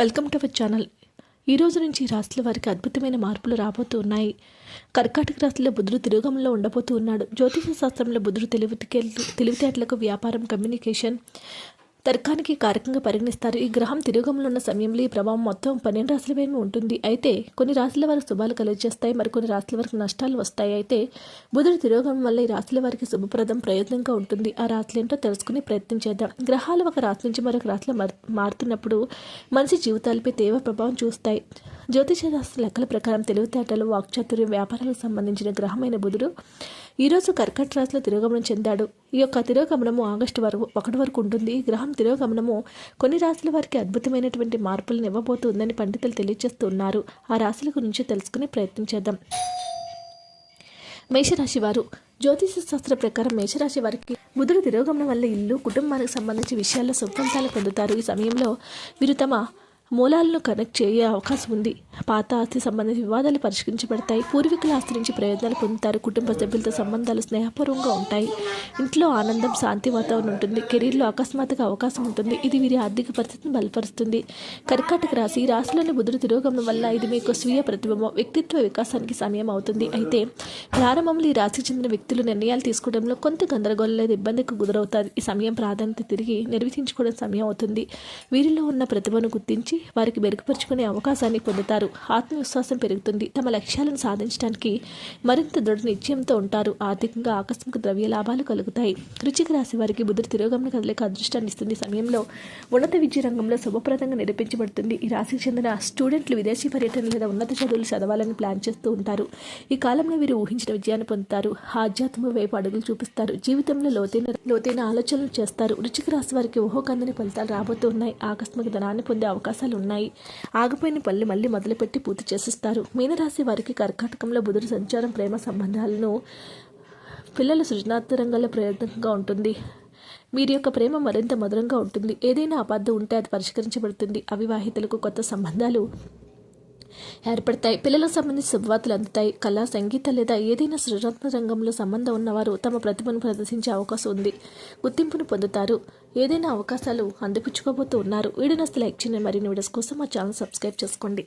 Welcome to our channel. ఈ రోజు నుంచి ఈ రాశుల వారికి అద్భుతమైన మార్పులు రాబోతూ ఉన్నాయి. కర్కాటక రాశిలో బుధుడు తిరోగంలో ఉండబోతూ ఉన్నాడు. జ్యోతిష శాస్త్రంలో బుధుడు తెలివితేటలు తెలివితేటలకు వ్యాపారం కమ్యూనికేషన్ తర్కానికి కారకంగా పరిగణిస్తారు. ఈ గ్రహం తిరోగంలో ఉన్న సమయంలో ఈ ప్రభావం మొత్తం పన్నెండు రాశుల మీద ఉంటుంది. అయితే కొన్ని రాశుల వారికి శుభాలు కలిగజేస్తాయి. మరికొన్ని రాశుల వారికి నష్టాలు వస్తాయి. అయితే బుధుడు తిరోగం వల్ల ఈ రాశుల వారికి శుభప్రదం ప్రయోజనంగా ఉంటుంది. ఆ రాశులు ఏంటో తెలుసుకుని ప్రయత్నం చేద్దాం. గ్రహాలు ఒక రాశి నుంచి మరొక రాశిలో మారుతున్నప్పుడు మనిషి జీవితాలపై తీవ్ర ప్రభావం చూస్తాయి. జ్యోతిష శాస్త్ర లెక్కల ప్రకారం తెలివితేటలు వాక్చాతుర్యం వ్యాపారాలకు సంబంధించిన గ్రహమైన బుధుడు ఈరోజు కర్కట రాశిలో తిరోగమనం చెందాడు. ఈ యొక్క తిరోగమనము ఆగస్టు వరకు ఒకటి వరకు ఉంటుంది. ఈ గ్రహం తిరోగమనము కొన్ని రాశుల వారికి అద్భుతమైనటువంటి మార్పులను ఇవ్వబోతుందని పండితులు తెలియజేస్తున్నారు. ఆ రాశుల గురించి తెలుసుకునే ప్రయత్నం చేద్దాం. మేషరాశి వారు జ్యోతిష శాస్త్ర ప్రకారం మేషరాశి వారికి బుధుడు తిరోగమనం వల్ల ఇల్లు కుటుంబానికి సంబంధించి విషయాల్లో సుఫలితాలు పొందుతారు. ఈ సమయంలో వీరు తమ మూలాలను కనెక్ట్ చేయే అవకాశం ఉంది. పాత ఆస్తి సంబంధించి వివాదాలు పరిష్కరించబడతాయి. పూర్వీకుల ఆస్తి నుంచి ప్రయోజనాలు పొందుతారు. కుటుంబ సభ్యులతో సంబంధాలు స్నేహపూర్వంగా ఉంటాయి. ఇంట్లో ఆనందం శాంతి వాతావరణం ఉంటుంది. కెరీర్లో అకస్మాత్తుగా అవకాశం ఉంటుంది. ఇది వీరి ఆర్థిక పరిస్థితిని బలపరుస్తుంది. కర్కాటక రాశి ఈ రాశిలోని బుధుడు తిరోగమనం వల్ల ఇది మీకు స్వీయ ప్రతిబింబం వ్యక్తిత్వ వికాసానికి సమయం అవుతుంది. అయితే ప్రారంభంలో ఈ రాశికి చెందిన వ్యక్తులు నిర్ణయాలు తీసుకోవడంలో కొంత గందరగోళం లేదా ఇబ్బందికి గురవుతారు. ఈ సమయం ప్రాధాన్యత తిరిగి నిర్వహించుకోవడం సమయం అవుతుంది. వీరిలో ఉన్న ప్రతిభను గుర్తించి వారికి మెరుగుపరుచుకునే అవకాశాన్ని పొందుతారు. ఆత్మవిశ్వాసం పెరుగుతుంది. తమ లక్ష్యాలను సాధించడానికి మరింత దృఢ నిశ్చయంతో ఉంటారు. ఆర్థికంగా ఆకస్మిక ద్రవ్య లాభాలు కలుగుతాయి. రుచికి రాశి వారికి బుధుడు తిరోగమన కదలిక అదృష్టాన్ని ఇస్తుంది. సమయంలో ఉన్నత విద్య రంగంలో శుభప్రదంగా నిరూపించబడుతుంది. ఈ రాశికి చెందిన స్టూడెంట్లు విదేశీ పర్యటన లేదా ఉన్నత చదువులు చదవాలని ప్లాన్ చేస్తూ ఉంటారు. ఈ కాలంలో వీరు ఊహించిన విజయాన్ని పొందుతారు. ఆధ్యాత్మిక వైపు అడుగులు చూపిస్తారు. జీవితంలో లోతైన లోతైన ఆలోచనలు చేస్తారు. రుచికి రాశి వారికి ఊహకందని ఫలితాలు రాబోతున్నాయి ఆకస్మిక ధనాన్ని పొందే అవకాశాలు ఉన్నాయి ఆగిపోయిన పనులు మళ్ళీ మొదలుపెట్టి పూర్తి చేసిస్తారు. మీనరాశి వారికి కర్కాటకంలో బుధుడు సంచారం ప్రేమ సంబంధాలను పిల్లల సృజనాత్మకంగా ప్రయత్నంగా ప్రయోజనంగా ఉంటుంది. వీరి యొక్క ప్రేమ మరింత మధురంగా ఉంటుంది. ఏదైనా అబద్ధం ఉంటే అది పరిష్కరించబడుతుంది. అవివాహితులకు కొత్త సంబంధాలు ఏర్పడతాయి. పిల్లలకు సంబంధించి శుభవార్తలు అందుతాయి. కళ సంగీత లేదా ఏదైనా సృజనాత్మక రంగంలో సంబంధం ఉన్నవారు తమ ప్రతిభను ప్రదర్శించే అవకాశం ఉంది. గుర్తింపును పొందుతారు. ఏదైనా అవకాశాలు అందిపుచ్చుకోబోతూ ఉన్నారు. వీడియోస్ లైక్ చేయండి. మరిన్ని వీడియోస్ కోసం మా ఛానల్ సబ్స్క్రైబ్ చేసుకోండి.